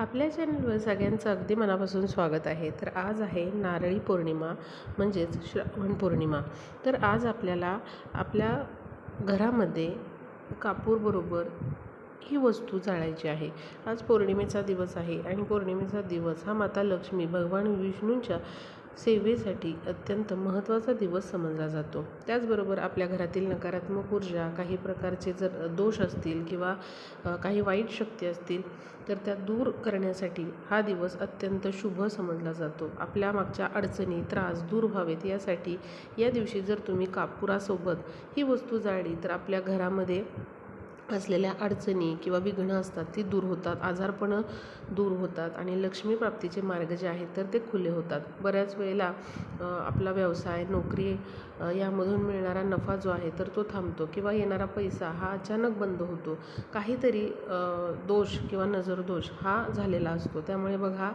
आपल्या चॅनलवर सगळ्यांचं अगदी मनापासून स्वागत आहे. तर आज आहे नारळी पौर्णिमा म्हणजेच श्रावण पौर्णिमा. तर आज आपल्याला आपल्या घरामध्ये कापूरबरोबर ही वस्तू जाळायची आहे. आज पौर्णिमेचा दिवस आहे आणि पौर्णिमेचा दिवस हा माता लक्ष्मी भगवान विष्णूंच्या सेवेसाठी अत्यंत महत्त्वाचा दिवस समजला जातो. त्याचबरोबर आपल्या घरातील नकारात्मक ऊर्जा काही प्रकारचे जर दोष असतील किंवा काही वाईट शक्ती असतील तर त्या दूर करण्यासाठी हा दिवस अत्यंत शुभ समजला जातो. आपल्या मागच्या अडचणी त्रास दूर व्हावेत यासाठी या दिवशी जर तुम्ही कापुरासोबत ही वस्तू जाळली तर आपल्या घरामध्ये असलेल्या अडचणी किंवा विघ्न असतात ती दूर होतात. आजारपणं दूर होतात आणि लक्ष्मीप्राप्तीचे मार्ग जे आहेत तर ते खुले होतात. बऱ्याच वेळेला आपला व्यवसाय नोकरी यामधून मिळणारा नफा जो आहे तर तो थांबतो किंवा येणारा पैसा हा अचानक बंद होतो. काहीतरी दोष किंवा नजरदोष हा झालेला असतो. त्यामुळे बघा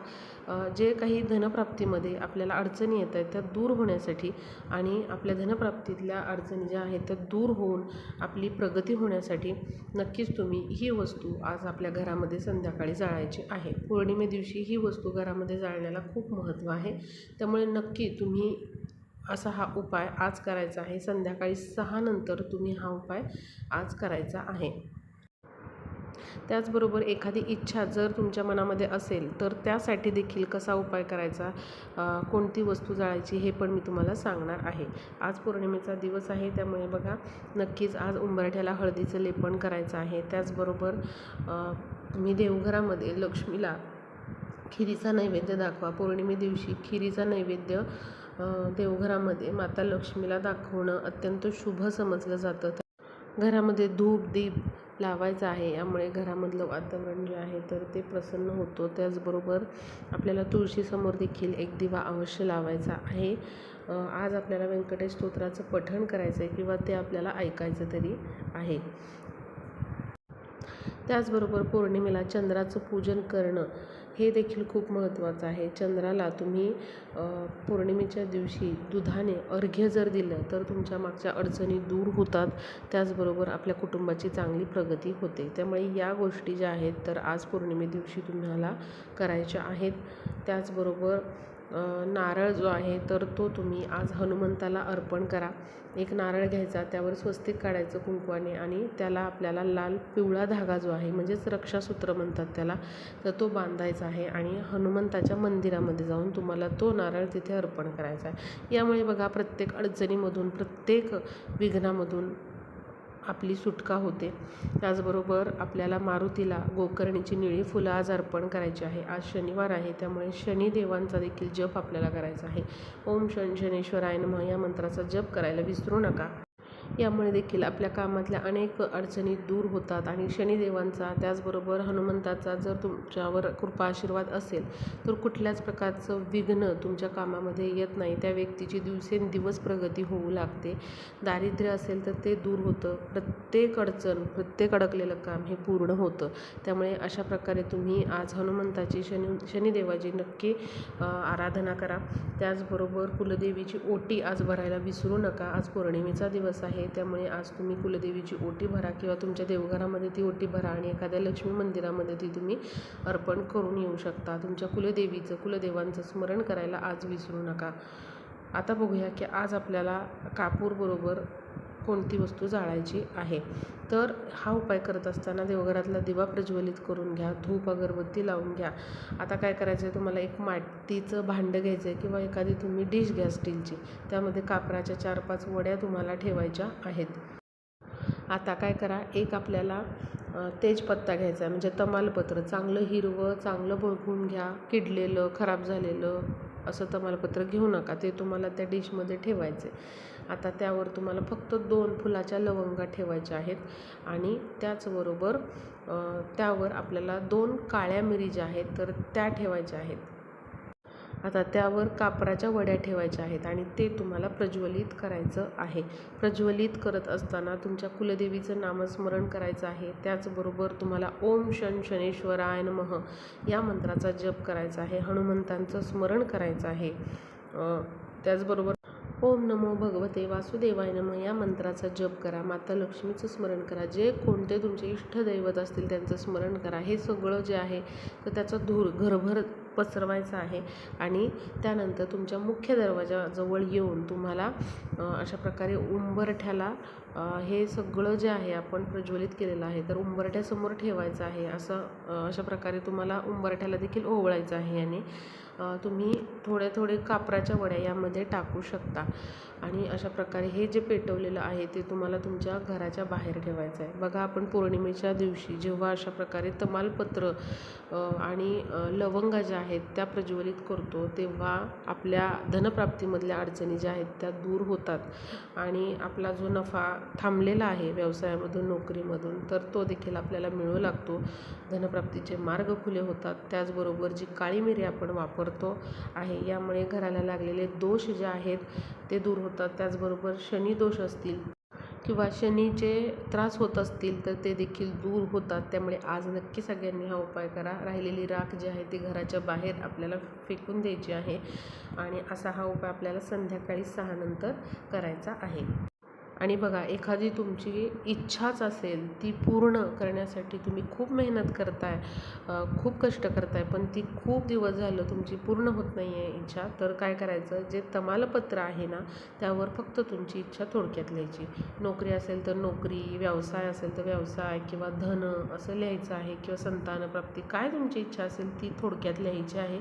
जे काही धनप्राप्तीमध्ये आपल्याला अडचणी येत आहेत त्या दूर होण्यासाठी आणि आपल्या धनप्राप्तीतल्या अडचणी ज्या आहेत त्या दूर होऊन आपली प्रगती होण्यासाठी नक्कीच तुम्ही ही वस्तू आज आपल्या घरामध्ये संध्याकाळी जाळायची आहे. पौर्णिमे दिवशी ही वस्तू घरामध्ये जाळण्याला खूप महत्त्व आहे. त्यामुळे नक्की तुम्ही असा हा उपाय आज करायचा आहे. संध्याकाळी सहा नंतर तुम्ही हा उपाय आज करायचा आहे. त्याचबरोबर एखादी इच्छा जर तुमच्या मनामध्ये असेल तर त्यासाठी देखील कसा उपाय करायचा कोणती वस्तू जाळायची हे पण मी तुम्हाला सांगणार आहे. आज पौर्णिमेचा दिवस आहे त्यामुळे बघा नक्कीच आज उंबरठ्याला हळदीचं लेपन करायचं आहे. त्याचबरोबर तुम्ही देवघरामध्ये लक्ष्मीला खिरीचा नैवेद्य दाखवा. पौर्णिमे दिवशी खिरीचा नैवेद्य देवघरामध्ये माता लक्ष्मीला दाखवणं अत्यंत शुभ समजलं जातं. घरामध्ये धूप दीप लावायचा आहे. यामुळे घरामधलं वातावरण जे आहे तर ते प्रसन्न होतं. त्याचबरोबर आपल्याला तुळशीसमोर देखील एक दिवा अवश्य लावायचा आहे. आज आपल्याला व्यंकटेश स्तोत्राचं पठण करायचं आहे किंवा ते आपल्याला ऐकायचं तरी आहे. त्याचबरोबर पौर्णिमेला चंद्राचं पूजन करणं हे देखील खूप महत्त्वाचं आहे. चंद्राला तुम्ही पौर्णिमेच्या दिवशी दुधाने अर्घ्य जर दिलं तर तुमच्या मागच्या अडचणी दूर होतात. त्याचबरोबर आपल्या कुटुंबाची चांगली प्रगती होते. त्यामुळे या गोष्टी ज्या आहेत तर आज पौर्णिमे दिवशी तुम्हाला करायच्या आहेत. त्याचबरोबर नारळ जो आहे तर तो तुम्ही आज हनुमंताला अर्पण करा. एक नारळ घ्यायचा त्यावर स्वस्तिक काढायचं कुंकवाने आणि त्याला आपल्याला लाल पिवळा धागा जो आहे म्हणजेच रक्षासूत्र म्हणतात त्याला तर तो बांधायचा आहे आणि हनुमंताच्या मंदिरामध्ये जाऊन तुम्हाला तो नारळ तिथे अर्पण करायचा आहे. यामुळे बघा प्रत्येक अडचणीमधून प्रत्येक विघ्नामधून आपली सुटका होते. त्याचबरोबर आपल्याला मारुतीला गोकर्णीची निळी फुलं आज अर्पण करायची आहे. आज शनिवार आहे त्यामुळे शनिदेवांचा देखील जप आपल्याला करायचा आहे. ओम शन शनेश्वराय नमः. या मंत्राचा जप करायला विसरू नका. यामुळे देखील आपल्या कामातल्या अनेक अडचणी दूर होतात आणि शनिदेवांचा त्याचबरोबर हनुमंताचा जर तुमच्यावर कृपा आशीर्वाद असेल तर कुठल्याच प्रकारचं विघ्न तुमच्या कामामध्ये येत नाही. त्या व्यक्तीची दिवसेंदिवस प्रगती होऊ लागते. दारिद्र्य असेल तर ते दूर होतं. प्रत्येक अडचण प्रत्येक अडकलेलं काम हे पूर्ण होतं. त्यामुळे अशा प्रकारे तुम्ही आज हनुमंताची शनि शनिदेवाची नक्की आराधना करा. त्याचबरोबर कुलदेवीची ओटी आज भरायला विसरू नका. आज पौर्णिमेचा दिवस आहे. त्यामुळे आज तुम्ही कुलदेवीची ओटी भरा किंवा तुमच्या देवघरामध्ये ती ओटी भरा आणि एखाद्या लक्ष्मी मंदिरामध्ये ती तुम्ही अर्पण करून येऊ शकता. तुमच्या कुलदेवीचं कुलदेवांचं स्मरण करायला आज विसरू नका. आता बघूया की आज आपल्याला कापूरबरोबर कोणती वस्तू जाळायची आहे. तर हा उपाय करत असताना देवघरातला दिवा प्रज्वलित करून घ्या धूप अगरबत्ती लावून घ्या. आता काय करायचं आहे तुम्हाला? एक मातीचं भांडं घ्यायचं आहे किंवा एखादी तुम्ही डिश घ्या स्टीलची. त्यामध्ये कापराच्या चार पाच वड्या तुम्हाला ठेवायच्या आहेत. आता काय करा? एक आपल्याला तेजपत्ता घ्यायचा आहे. म्हणजे तमालपत्र. चांगलं हिरवं चांगलं बघून घ्या. किडलेलं खराब झालेलं. असं तमालपत्र घेऊ नका ते तुम्हाला त्या डिशमध्ये ठेवायचे. आता त्यावर तुम्हाला फक्त दोन फुलाच्या लवंगा ठेवायच्या आहेत आणि त्याचबरोबर त्यावर आपल्याला दोन काळ्या मिरी ज्या आहेत तर त्या ठेवायच्या आहेत. आता त्यावर कापराच्या वड्या ठेवायच्या आहेत आणि ते तुम्हाला प्रज्वलित करायचं आहे. प्रज्वलित करत असताना तुमच्या कुलदेवीचं नामस्मरण करायचं आहे. त्याचबरोबर तुम्हाला ओम शन शनेश्वराय नमः या मंत्राचा जप करायचा आहे. हनुमंतांचं स्मरण करायचं आहे. त्याचबरोबर ओम नमो भगवते वासुदेवाय नम या मंत्राचा जप करा. माता लक्ष्मीचं स्मरण करा. जे कोणते तुमचे इष्टदैवत असतील त्यांचं स्मरण करा. हे सगळं जे आहे तर त्याचा धूर घरभर पसरवायचा आहे. आणि त्यानंतर तुमच्या मुख्य दरवाजाजवळ येऊन तुम्हाला अशा प्रकारे उंबरठ्याला हे सगळं जे आहे आपण प्रज्वलित केलेलं आहे तर उंबरठ्यासमोर ठेवायचं आहे असं अशा प्रकारे तुम्हाला उंबरठ्याला देखील ओवळायचं आहे आणि तुम्ही थोड्या थोडे कापराच्या वड्या यामध्ये टाकू शकता. आणि अशा प्रकारे हे जे पेटवलेलं आहे ते तुम्हाला तुमच्या घराच्या बाहेर ठेवायचं आहे. बघा आपण पौर्णिमेच्या दिवशी जेव्हा अशा प्रकारे तमालपत्र आणि लवंगा ज्या आहेत त्या प्रज्वलित करतो तेव्हा आपल्या धनप्राप्तीमधल्या अडचणी ज्या आहेत त्या दूर होतात. आणि आपला जो नफा थांबलेला आहे व्यवसायामधून नोकरीमधून तर तो देखील आपल्याला मिळू लागतो. धनप्राप्तीचे मार्ग खुले होतात. त्याचबरोबर जी काळी मिरी आपण वापरतो आहे यामुळे घराला लागलेले दोष जे आहेत ते दूर होतात. त्याचबरोबर शनी दोष असतील किंवा शनीचे त्रास होत असतील तर ते देखील दूर होतात. त्यामुळे आज नक्की सगळ्यांनी हा उपाय करा. राहिलेली राख जी आहे ती घराच्या बाहेर आपल्याला फेकून द्यायची आहे. आणि असा हा उपाय आपल्याला संध्याकाळी सहानंतर करायचा आहे. आणि बघा एखादी तुमची इच्छाच असेल ती पूर्ण करण्यासाठी तुम्ही खूप मेहनत करताय खूप कष्ट करताय पण ती खूप दिवस झालं तुमची पूर्ण होत नाही आहे इच्छा तर काय करायचं? जे तमालपत्र आहे ना त्यावर फक्त तुमची इच्छा थोडक्यात लिहायची. नोकरी असेल तर नोकरी व्यवसाय असेल तर व्यवसाय किंवा धन असं लिहायचं आहे किंवा संतानप्राप्ती काय तुमची इच्छा असेल ती थोडक्यात लिहायची आहे.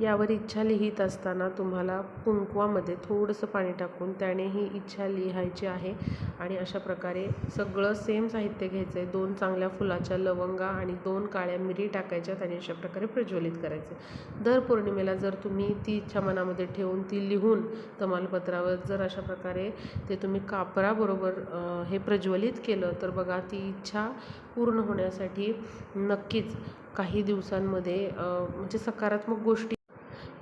यावर इच्छा लिहित असताना तुम्हाला कुंकवामध्ये थोडंसं पाणी टाकून त्याने ही इच्छा लिहायची आहे. आणि अशा प्रकारे सगळं सेम साहित्य घ्यायचं आहे दोन चांगल्या फुलाच्या लवंगा आणि दोन काळ्या मिरी टाकायच्यात आणि अशा प्रकारे प्रज्वलित करायचं. दर पौर्णिमेला जर तुम्ही ती इच्छा मनामध्ये ठेवून ती लिहून तमालपत्रावर जर अशा प्रकारे ते तुम्ही कापराबरोबर हे प्रज्वलित केलं तर बघा ती इच्छा पूर्ण होण्यासाठी नक्कीच काही दिवसांमध्ये म्हणजे सकारात्मक गोष्टी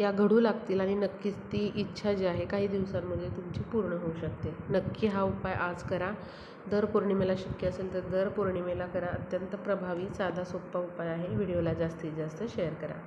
या घडू लागतील आणि नक्कीच ती इच्छा जी आहे काही दिवसांमध्ये तुमची पूर्ण होऊ शकते. नक्की हा उपाय आज करा. दर पौर्णिमेला शक्य असेल तर दर पौर्णिमेला करा. अत्यंत प्रभावी साधा सोपा उपाय आहे. व्हिडिओला जास्तीत जास्त शेअर करा.